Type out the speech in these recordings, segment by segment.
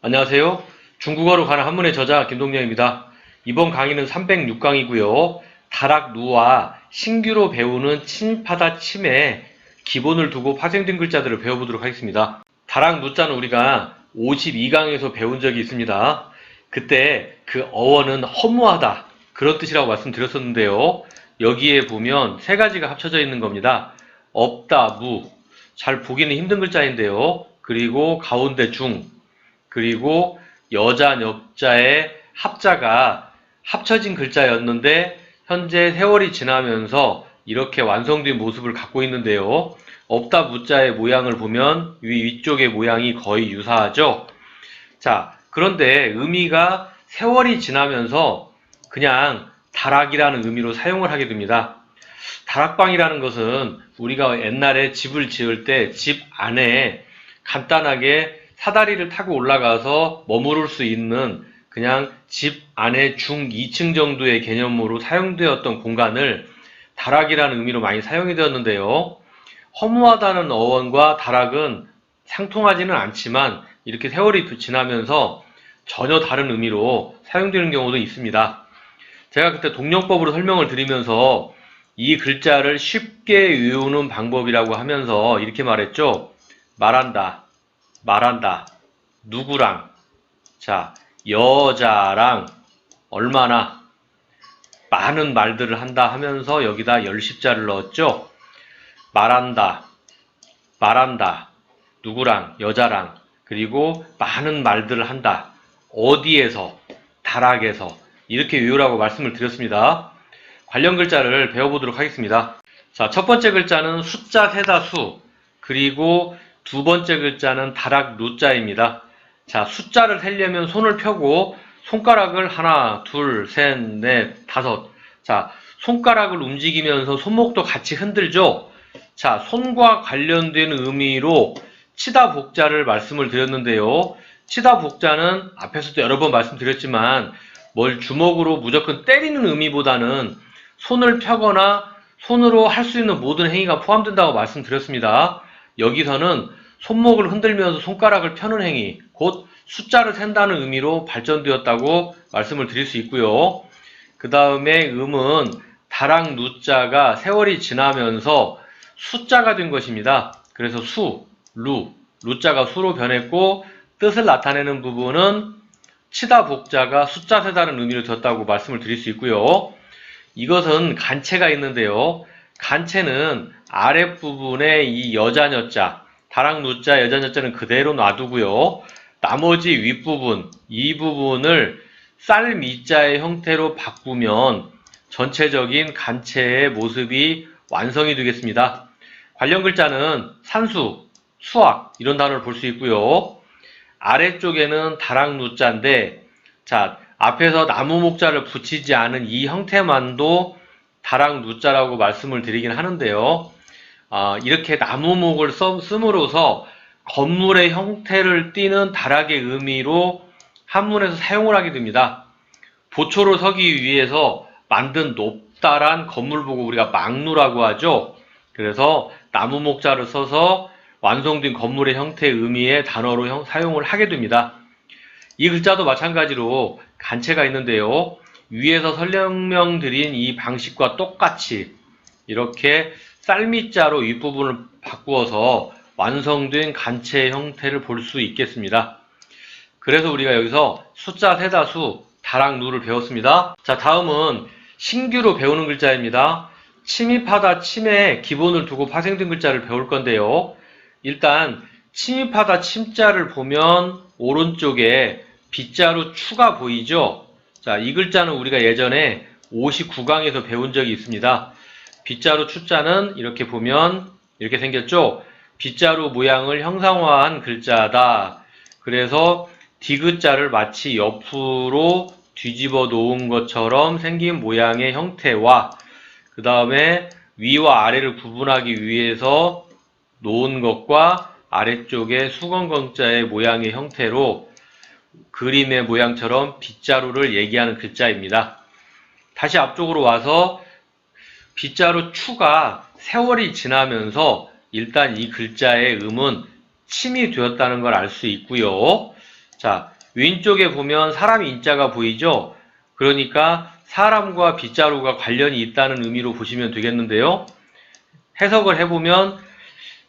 안녕하세요. 중국어로 가는 한문의 저자 김동영입니다. 이번 강의는 306강이고요. 다락 누와 신규로 배우는 침입하다 침에 기본을 두고 파생된 글자들을 배워보도록 하겠습니다. 다락 누자는 우리가 52강에서 배운 적이 있습니다. 그때 그 어원은 허무하다 그런 뜻이라고 말씀드렸었는데요. 여기에 보면 세 가지가 합쳐져 있는 겁니다. 없다, 무. 잘 보기는 힘든 글자인데요. 그리고 가운데 중. 그리고 여자, 엽자의 합자가 합쳐진 글자였는데 현재 세월이 지나면서 이렇게 완성된 모습을 갖고 있는데요. 없다 무자의 모양을 보면 위 위쪽의 모양이 거의 유사하죠. 자, 그런데 의미가 세월이 지나면서 그냥 다락이라는 의미로 사용을 하게 됩니다. 다락방이라는 것은 우리가 옛날에 집을 지을 때 집 안에 간단하게 사다리를 타고 올라가서 머무를 수 있는 그냥 집 안에 중 2층 정도의 개념으로 사용되었던 공간을 다락이라는 의미로 많이 사용이 되었는데요. 허무하다는 어원과 다락은 상통하지는 않지만 이렇게 세월이 지나면서 전혀 다른 의미로 사용되는 경우도 있습니다. 제가 그때 동영법으로 설명을 드리면서 이 글자를 쉽게 외우는 방법이라고 하면서 이렇게 말했죠. 말한다, 말한다, 누구랑, 자, 여자랑 얼마나 많은 말들을 한다 하면서 여기다 열십자를 넣었죠. 말한다, 말한다, 누구랑, 여자랑, 그리고 많은 말들을 한다. 어디에서, 다락에서, 이렇게 외우라고 말씀을 드렸습니다. 관련 글자를 배워보도록 하겠습니다. 자, 첫 번째 글자는 숫자 세다 수, 그리고 두 번째 글자는 다락 루자입니다. 자, 숫자를 세려면 손을 펴고 손가락을 하나, 둘, 셋, 넷, 다섯. 자, 손가락을 움직이면서 손목도 같이 흔들죠? 자, 손과 관련된 의미로 치다 복자를 말씀을 드렸는데요. 치다 복자는 앞에서도 여러 번 말씀드렸지만 뭘 주먹으로 무조건 때리는 의미보다는 손을 펴거나 손으로 할 수 있는 모든 행위가 포함된다고 말씀드렸습니다. 여기서는 손목을 흔들면서 손가락을 펴는 행위, 곧 숫자를 센다는 의미로 발전되었다고 말씀을 드릴 수 있고요. 그 다음에 음은 다락 누자가 세월이 지나면서 숫자가 된 것입니다. 그래서 수, 루, 루자가 수로 변했고 뜻을 나타내는 부분은 치다 복자가 숫자 세다는 의미를 뒀다고 말씀을 드릴 수 있고요. 이것은 간체가 있는데요. 간체는 아랫부분에 이 여자녀자, 다락 누자, 여자녀자는 그대로 놔두고요. 나머지 윗부분, 이 부분을 쌀미자의 형태로 바꾸면 전체적인 간체의 모습이 완성이 되겠습니다. 관련 글자는 산수, 수학 이런 단어를 볼 수 있고요. 아래쪽에는 다락 누자인데 자 앞에서 나무 목자를 붙이지 않은 이 형태만도 다락 누자라고 말씀을 드리긴 하는데요. 아, 이렇게 나무목을 써, 씀으로써 건물의 형태를 띠는 다락의 의미로 한문에서 사용을 하게 됩니다. 보초로 서기 위해서 만든 높다란 건물 보고 우리가 망루라고 하죠. 그래서 나무 목자를 써서 완성된 건물의 형태의 의미의 단어로 형- 사용을 하게 됩니다. 이 글자도 마찬가지로 간체가 있는데요. 위에서 설명드린 이 방식과 똑같이 이렇게 쌀미자로 윗부분을 바꾸어서 완성된 간체 형태를 볼 수 있겠습니다. 그래서 우리가 여기서 숫자 세다수 다락누를 배웠습니다. 자, 다음은 신규로 배우는 글자입니다. 침입하다 침에 기본을 두고 파생된 글자를 배울 건데요. 일단 침입하다 침자를 보면 오른쪽에 빗자루 추가 보이죠? 자, 이 글자는 우리가 예전에 59강에서 배운 적이 있습니다. 빗자루 추자는 이렇게 보면 이렇게 생겼죠? 빗자루 모양을 형상화한 글자다. 그래서 디귿자를 마치 옆으로 뒤집어 놓은 것처럼 생긴 모양의 형태와 그 다음에 위와 아래를 구분하기 위해서 놓은 것과 아래쪽에 수건건자의 모양의 형태로 그림의 모양처럼 빗자루를 얘기하는 글자입니다. 다시 앞쪽으로 와서 빗자루 추가 세월이 지나면서 일단 이 글자의 음은 침이 되었다는 걸 알 수 있고요. 자, 왼쪽에 보면 사람 인자가 보이죠? 그러니까 사람과 빗자루가 관련이 있다는 의미로 보시면 되겠는데요. 해석을 해보면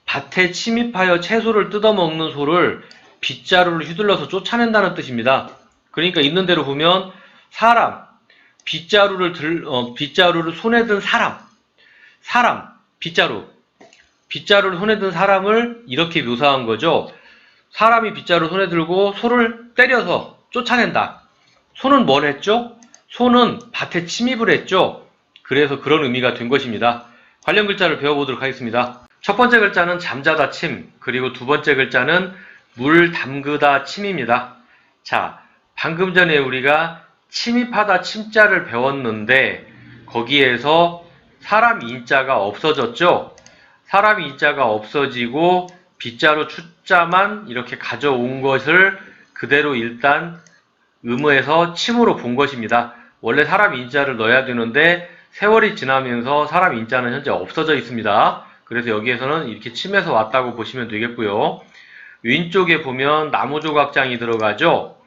밭에 침입하여 채소를 뜯어먹는 소를 빗자루를 휘둘러서 쫓아낸다는 뜻입니다. 그러니까 있는 대로 보면 사람, 빗자루를 들, 어, 빗자루를 손에 든 사람, 사람, 빗자루, 빗자루를 손에 든 사람을 이렇게 묘사한 거죠. 사람이 빗자루 손에 들고 소를 때려서 쫓아낸다. 소는 뭘 했죠? 소는 밭에 침입을 했죠. 그래서 그런 의미가 된 것입니다. 관련 글자를 배워보도록 하겠습니다. 첫 번째 글자는 잠자다 침, 그리고 두 번째 글자는 물 담그다 침입니다. 자, 방금 전에 우리가 침입하다 침자를 배웠는데 거기에서 사람 인자가 없어졌죠? 사람 인자가 없어지고 빗자루 추자만 이렇게 가져온 것을 그대로 일단 의무에서 침으로 본 것입니다. 원래 사람 인자를 넣어야 되는데 세월이 지나면서 사람 인자는 현재 없어져 있습니다. 그래서 여기에서는 이렇게 침에서 왔다고 보시면 되겠고요. 왼쪽에 보면 나무 조각장이 들어가죠.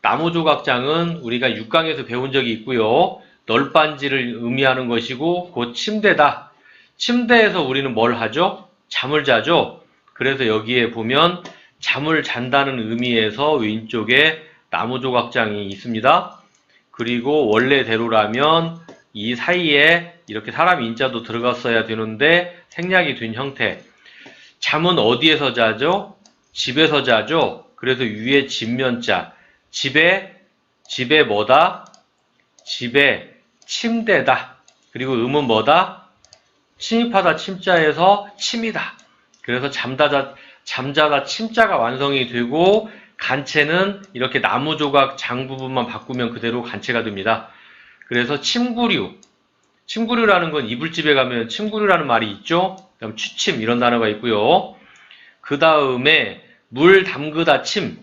나무 조각장은 우리가 6강에서 배운 적이 있고요. 널빤지를 의미하는 것이고 곧 침대다. 침대에서 우리는 뭘 하죠? 잠을 자죠. 그래서 여기에 보면 잠을 잔다는 의미에서 왼쪽에 나무 조각장이 있습니다. 그리고 원래대로라면 이 사이에 이렇게 사람 인자도 들어갔어야 되는데 생략이 된 형태. 잠은 어디에서 자죠? 집에서 자죠? 그래서 위에 집면자. 집에, 집에 뭐다? 집에 침대다. 그리고 음은 뭐다? 침입하다 침자에서 침이다. 그래서 잠자다, 잠자다 침자가 완성이 되고 간체는 이렇게 나무 조각 장 부분만 바꾸면 그대로 간체가 됩니다. 그래서 침구류. 침구류라는 건 이불집에 가면 침구류라는 말이 있죠. 그다음 취침 이런 단어가 있고요. 그 다음에 물 담그다 침.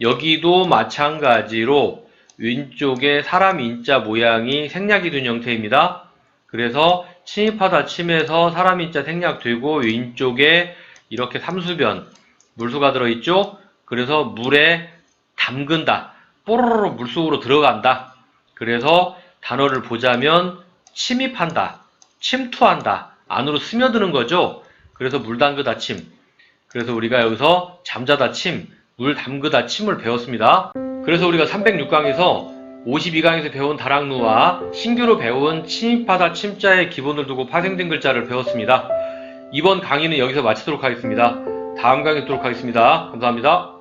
여기도 마찬가지로 왼쪽에 사람 인자 모양이 생략이 된 형태입니다. 그래서 침입하다 침에서 사람 인자 생략되고 왼쪽에 이렇게 삼수변 물수가 들어있죠. 그래서 물에 담근다. 뽀로로 물속으로 들어간다. 그래서 단어를 보자면 침입한다. 침투한다. 안으로 스며드는 거죠. 그래서 물 담그다 침. 그래서 우리가 여기서 잠자다 침, 물 담그다 침을 배웠습니다. 그래서 우리가 306강에서 52강에서 배운 다락루와 신규로 배운 침입하다 침자의 기본을 두고 파생된 글자를 배웠습니다. 이번 강의는 여기서 마치도록 하겠습니다. 다음 강의 뵙도록 하겠습니다. 감사합니다.